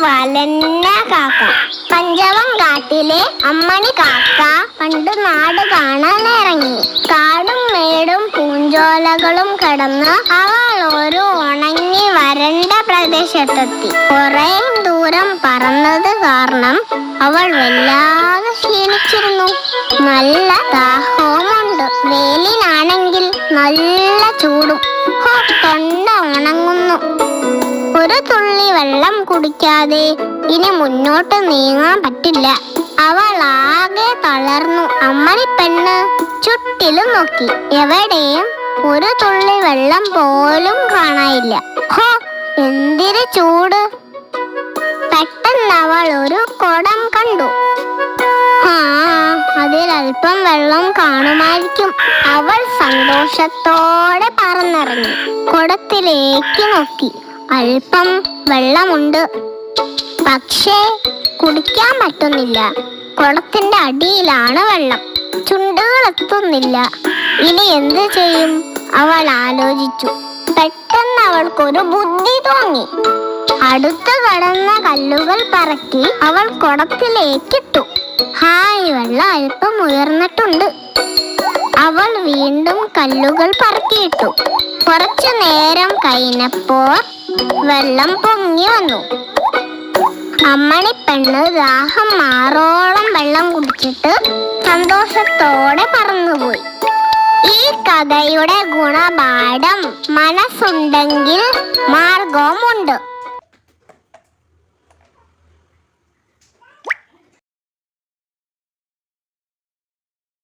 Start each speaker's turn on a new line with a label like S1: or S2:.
S1: വലന്ന കാക്ക. പഞ്ചവം കാട്ടിലെ അമ്മണി കാക്ക പണ്ട് നാട് കാണാൻ ഇറങ്ങി കാടും മേടും പൂഞ്ചോലകളും കടന്ന് അവൾ ഒരു ഉണങ്ങി വരണ്ട പ്രദേശത്തെത്തി. കുറെ ദൂരം പറന്നത് കാരണം അവൾ വല്ലാതെ ക്ഷീണിച്ചിരുന്നു. നല്ല ദാഹവുമുണ്ട്. വേലിനാണെങ്കിൽ നല്ല ചൂടും. തൊണ്ട ഉണങ്ങുന്നു. ഒരു തുള്ളി വെള്ളം കുടിക്കാതെ ഇനി മുന്നോട്ട് നീങ്ങാൻ പറ്റില്ല. അവൾ ആകെ തളർന്നു. അമ്മണി പെണ്ണ് ചുറ്റിലും നോക്കി. എവിടെയും ഒരു തുള്ളി വെള്ളം പോലും കാണാനില്ല. ഹോ എന്തിന് ചൂട്? പെട്ടെന്ന് അവൾ ഒരു കുടം കണ്ടു. ആ അതിലല്പം വെള്ളം കാണുമായിരിക്കും. അവൾ സന്തോഷത്തോടെ പറന്നിറങ്ങി കുടത്തിലേക്ക് നോക്കി. അല്പം വെള്ളമുണ്ട്. പക്ഷേ കുടിക്കാൻ പറ്റുന്നില്ല. കുളത്തിന്റെ അടിയിലാണ് വെള്ളം. ചുണ്ടുകളെത്തുന്നില്ല. ഇനി എന്ത് ചെയ്യും? അവൾ ആലോചിച്ചു. പെട്ടെന്ന് അവൾക്കൊരു ബുദ്ധി തോന്നി. അടുത്ത് കടന്ന കല്ലുകൾ പറക്കി അവൾ കുടത്തിലേക്കിട്ടു ഹായ് വെള്ളം അല്പം ഉയർന്നിട്ടുണ്ട്. അവൾ വീണ്ടും കല്ലുകൾ പറക്കിയിട്ടു. കുറച്ചു നേരം കഴിഞ്ഞപ്പോൾ വെള്ളം പൊങ്ങി വന്നു. അമ്മണി പെണ്ണ് ദാഹം മാറോളം വെള്ളം കുടിച്ചിട്ട് സന്തോഷത്തോടെ പറന്നുപോയി. ഈ കഥയുടെ ഗുണപാഠം മനസ്സുണ്ടെങ്കിൽ മാർഗവുമുണ്ട്.